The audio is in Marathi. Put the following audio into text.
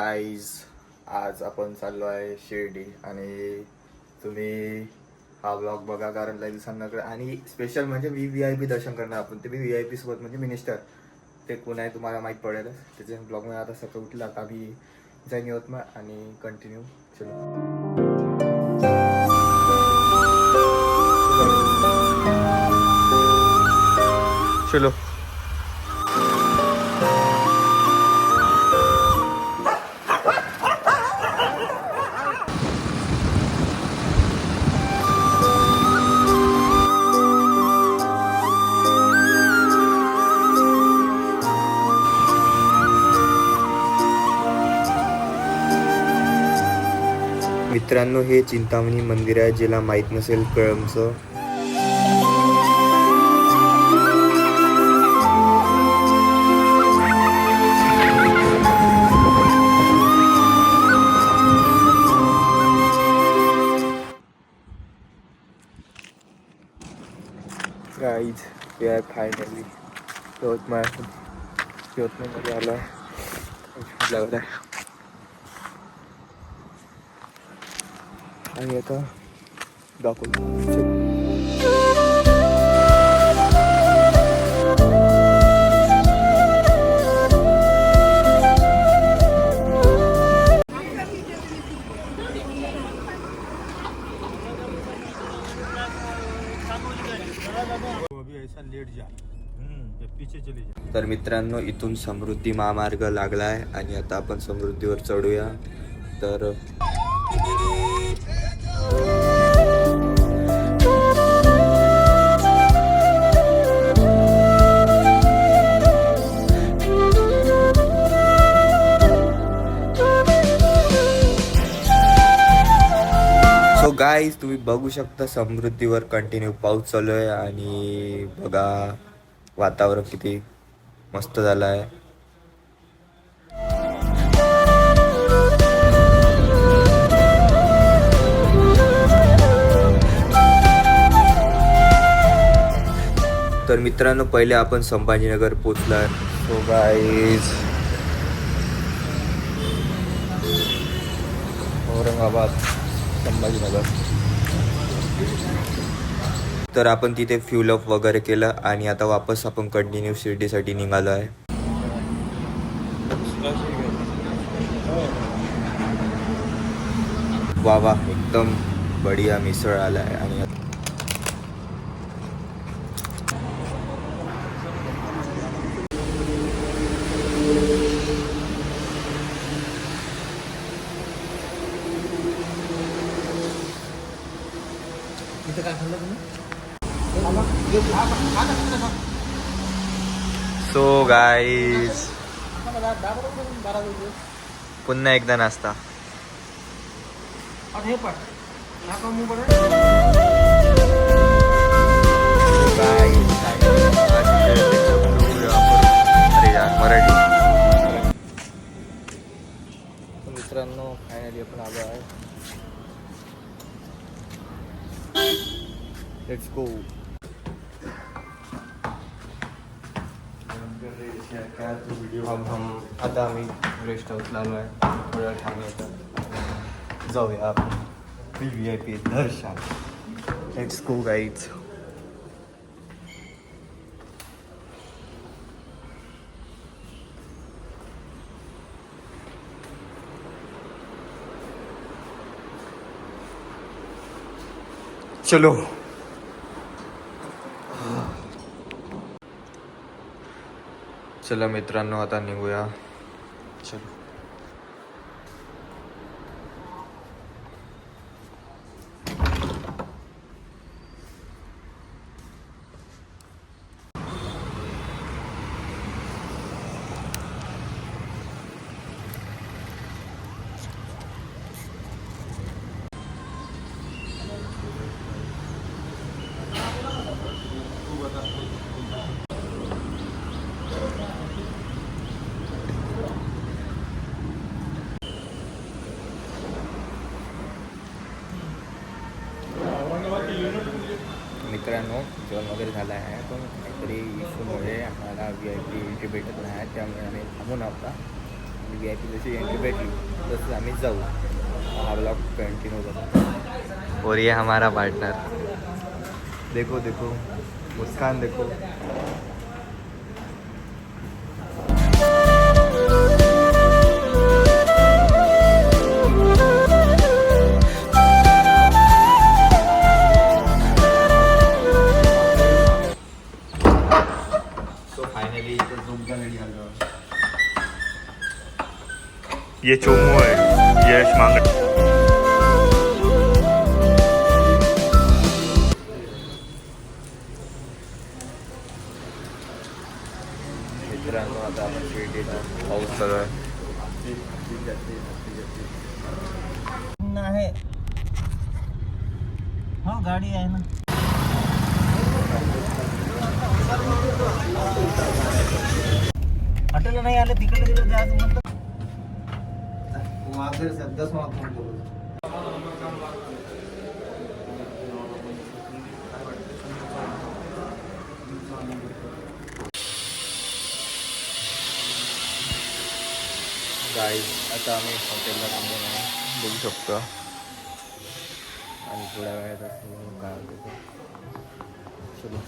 गाईज आज आपण चाललो आहे शिर्डी आणि तुम्ही हा ब्लॉग बघा कारण लई दिवसांना आणि स्पेशल म्हणजे मी व्ही आय पी दर्शन करणार आपण. ते मी व्ही आय पी सोबत म्हणजे मिनिस्टर ते कोण आहे तुम्हाला माहीत पडेलच. त्याच्या ब्लॉगमध्ये आता सकाळी उठला. आता आम्ही जाईन यवतमाळ आणि कंटिन्यू चलो. चलो. मित्रांनो हे चिंतामणी मंदिर आहे ज्याला माहीत नसेल कळमचं. गाईज हे आहे फायनली यवतमाळ यवतमाळमध्ये आलो आहे लागला आहे आणि आता दाखवतो. ऐसा लेट तर मित्रांनो इथून समृद्धी महामार्ग लागला आहे आणि आता आपण समृद्धीवर चढूया. तर सो गाईज तुम्ही बघू शकता समृद्धीवर कंटिन्यू पाऊस चालू आहे आणि बघा वातावरण किती मस्त झालं आहे. तर मित्रांनो पहिले आपण संभाजीनगर पोचला सो गाईज औरंगाबाद संभाजीनगर. तर आपण तिथे फ्युल अप वगैरे केलं आणि आता वापस आपण कंटिन्यू शिर्डीसाठी निघालो आहे. वा वा एकदम बढिया मिसळ आला आहे आणि आता- सो गाईज पुन्हा एकदा नाश्ता. अरे यार मराठी मित्रांनो फायनली आपण आलो आहे. लेट्स गो हम हम आता आम्ही रेस्ट हाऊसला आलो आहे थोड्या वेळ थांबूया जाऊया आपण. व्ही आय पी दर्शन. लेट्स गो गाईज चलो. चला मित्रांनो आता निघूया. चलो. मित्रांनो जेवण वगैरे झालं आहे पण काहीतरी इश्यूमुळे आम्हाला व्ही आय पी एंट्री भेटत नाही त्यामुळे आम्ही थांबून आता आणि व्ही आय पी जशी एंट्री भेटली तसंच आम्ही जाऊ हा ब्लॉग कंटिन्यू करू और ये हमारा पार्टनर देखो देखो मुस्कान देखो। ये चोमो है यश मांगट मित्रांनो आता आपण शिर्डीला पाऊस चालू आहे हो गाडी आहे ना। हॉटेलला नाही आले तिकडे तिकडे जायचं फोन करू. गाईज आता आम्ही हॉटेलला थांबून आहे बघू शकतो. आणि थोड्या वेळात असं काय होतं. चलो.